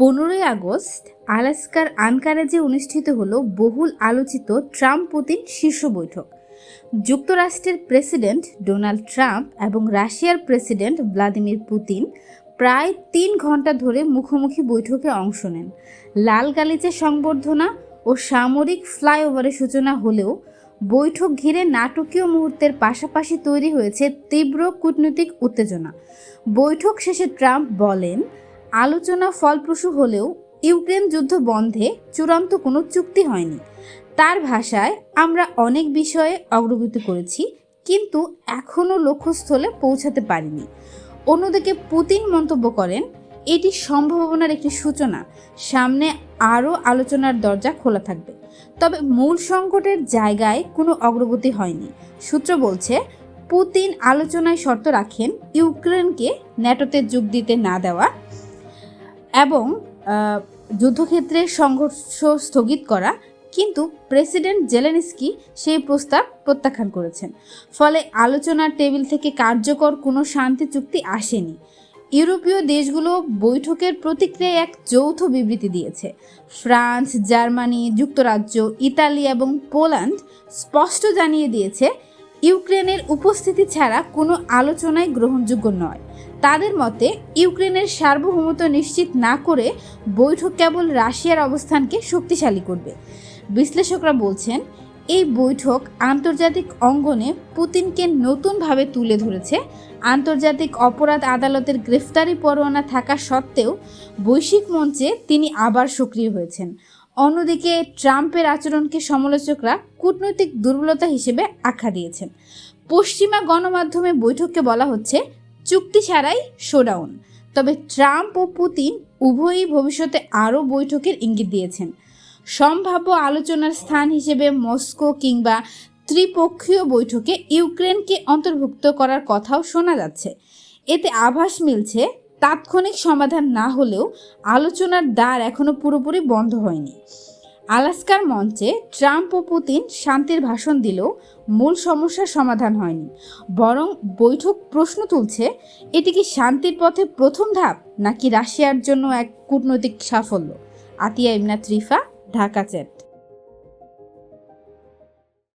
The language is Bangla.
পনেরোই আগস্ট আলাস্কার আনকারেজে অনুষ্ঠিত হলো বহুল আলোচিত ট্রাম্প পুতিন শীর্ষ বৈঠক। যুক্তরাষ্ট্রের প্রেসিডেন্ট ডোনাল্ড ট্রাম্প এবং রাশিয়ার প্রেসিডেন্ট ভ্লাদিমির পুতিন প্রায় তিন ঘণ্টা ধরে মুখোমুখি বৈঠকে অংশ নেন। লাল গালিচে সংবর্ধনা ও সামরিক ফ্লাইওভারের সূচনা হলেও বৈঠক ঘিরে নাটকীয় মুহূর্তের পাশাপাশি তৈরি হয়েছে তীব্র কূটনৈতিক উত্তেজনা। বৈঠক শেষে ট্রাম্প বলেন আলোচনা ফলপ্রসূ হলেও ইউক্রেন যুদ্ধ বন্ধে চূড়ান্ত কোনো চুক্তি হয়নি। তার ভাষায় আমরা অনেক বিষয়ে অগ্রগতি করেছি, কিন্তু এখনও লক্ষ্যস্থলে পৌঁছাতে পারিনি। অন্যদিকে পুতিন মন্তব্য করেন, এটি সম্ভাবনার একটি সূচনা, সামনে আরও আলোচনার দরজা খোলা থাকবে। তবে মূল সংকটের জায়গায় কোনো অগ্রগতি হয়নি। সূত্র বলছে, পুতিন আলোচনায় শর্ত রাখেন ইউক্রেনকে ন্যাটোতে যোগ দিতে না দেওয়া এবং যুদ্ধক্ষেত্রে সংঘর্ষ স্থগিত করা, কিন্তু প্রেসিডেন্ট জেলেনস্কি সেই প্রস্তাব প্রত্যাখ্যান করেছেন। ফলে আলোচনার টেবিল থেকে কার্যকর কোনো শান্তি চুক্তি আসেনি। ইউরোপীয় দেশগুলো বৈঠকের প্রতিক্রিয়ায় এক যৌথ বিবৃতি দিয়েছে। ফ্রান্স, জার্মানি, যুক্তরাজ্য, ইতালি এবং পোল্যান্ড স্পষ্ট জানিয়ে দিয়েছে ইউক্রেনের উপস্থিতি ছাড়া কোনো আলোচনায় গ্রহণযোগ্য নয়। তাদের মতে, ইউক্রেনের সার্বভৌমত্ব নিশ্চিত না করে বৈঠক কেবল রাশিয়ার অবস্থানকে শক্তিশালী করবে। বিশ্লেষকরা বলছেন, এই বৈঠক আন্তর্জাতিক অঙ্গনে পুতিনকে নতুনভাবে তুলে ধরেছে। আন্তর্জাতিক অপরাধ আদালতের গ্রেফতারি পরোয়ানা থাকা সত্ত্বেও বৈশ্বিক মঞ্চে তিনি আবার সক্রিয় হয়েছেন। অন্যদিকে ট্রাম্পের আচরণকে সমালোচকরা কূটনৈতিক দুর্বলতা হিসেবে আখ্যা দিয়েছেন। পশ্চিমা গণমাধ্যমে বৈঠককে বলা হচ্ছে, চুক্তি ছাড়াই শোডাউন। তবে ট্রাম্প ও পুতিন উভয়ই ভবিষ্যতে আরও বৈঠকের ইঙ্গিত দিয়েছেন। সম্ভাব্য আলোচনার স্থান হিসেবে মস্কো কিংবা ত্রিপক্ষীয় বৈঠকে ইউক্রেনকে অন্তর্ভুক্ত করার কথাও শোনা যাচ্ছে। এতে আভাস মিলছে তাৎক্ষণিক সমাধান না হলেও আলোচনার দ্বার এখনও পুরোপুরি বন্ধ হয়নি। আলাস্কার মঞ্চে ট্রাম্প ও পুতিন শান্তির ভাষণ দিলেও মূল সমস্যার সমাধান হয়নি। বরং বৈঠক প্রশ্ন তুলছে, এটি কি শান্তির পথে প্রথম ধাপ, নাকি রাশিয়ার জন্য এক কূটনৈতিক সাফল্য? আতিয়া ইমনা ত্রিফা ঢাকা চ্যাট।